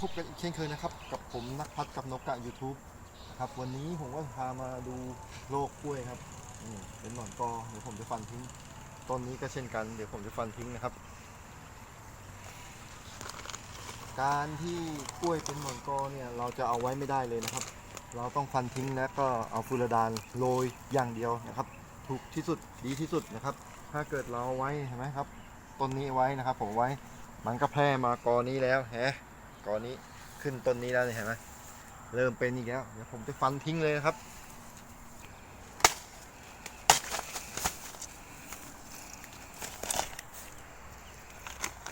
พบกันอีกเช่นเคยนะครับ กับผมนักพัฒกับนกกะ YouTube นะครับวันนี้ผมก็พามาดูโลกกล้วยครับนี่เป็นหนอนกอเดี๋ยวผมจะฟันทิ้งต้นนี้ก็เช่นกันเดี๋ยวผมจะฟันทิ้งนะครับ การที่กล้วยเป็นหนอนกอเนี่ยเราจะเอาไว้ไม่ได้เลยนะครับ เราต้องฟันทิ้งแล้วก็เอาฟูรดานโรยอย่างเดียวนะครับ ถูกที่สุดดีที่สุดนะครับ ถ้าเกิดเราเอาไว้เห็นไหมครับต้นนี้ไว้นะครับ ผมไว้มันก็แพร่มากอนี้แล้วแฮะ กอนี้ขึ้นต้นนี้แล้วเห็นไหมเริ่มเป็นอีกแล้วเดี๋ยวผมจะฟันทิ้งเลยนะครับ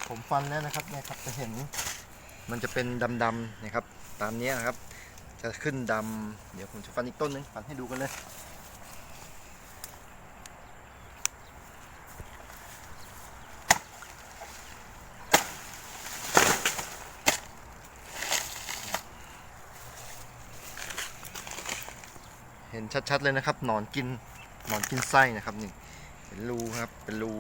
ผมฟันแล้วนะครับเนี่ยครับจะเห็นมันจะเป็นดำๆนะครับ ตามนี้นะครับ จะขึ้นดำเดี๋ยวผมจะฟันอีกต้นนึงฟันให้ดูกันเลย เห็นชัดๆเลยนะครับหนอนกินหนอนกินไส้นะครับนี่เห็นรูครับเป็นรู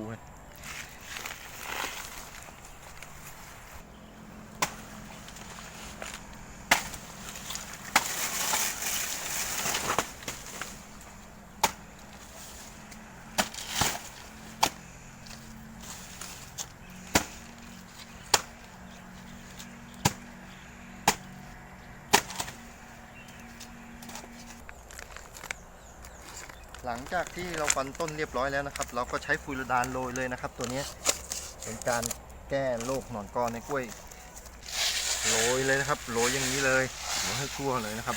หลังจากที่เราฟันต้นเรียบร้อยแล้วนะครับ เราก็ใช้ฟูรดานโรยเลยนะครับ ตัวนี้เป็นการแก้โรคหนอนกอในกล้วยโรยเลยนะครับโรยอย่างนี้เลยโรยให้ทั่วเลยนะครับ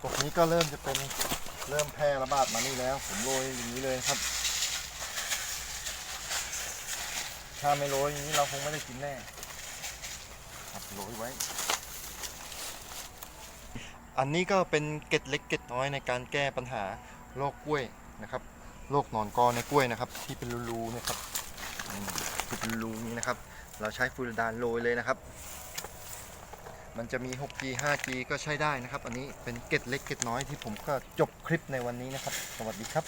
ตรงนี้ก็เริ่มจะเป็นเริ่มแพร่ระบาดมานี่แล้ว ผมโรยอย่างนี้เลยครับ ถ้าไม่โรยอย่างนี้เราคงไม่ได้กินแน่ครับโรยไว้ อันนี้ก็เป็นเกร็ดเล็กเกร็ดน้อยในการแก้ปัญหาโรคกล้วยนะครับโรคหนอนกอในกล้วยนะครับ ที่เป็นรูๆนะครับเป็นรูนี้นะครับ เราใช้ฟูรดานโรยเลยนะครับ มันจะมี 6G 5G ก็ใช้ได้นะครับ อันนี้เป็นเกร็ดเล็กเกร็ดน้อยที่ผมก็จบคลิปในวันนี้นะครับ สวัสดีครับ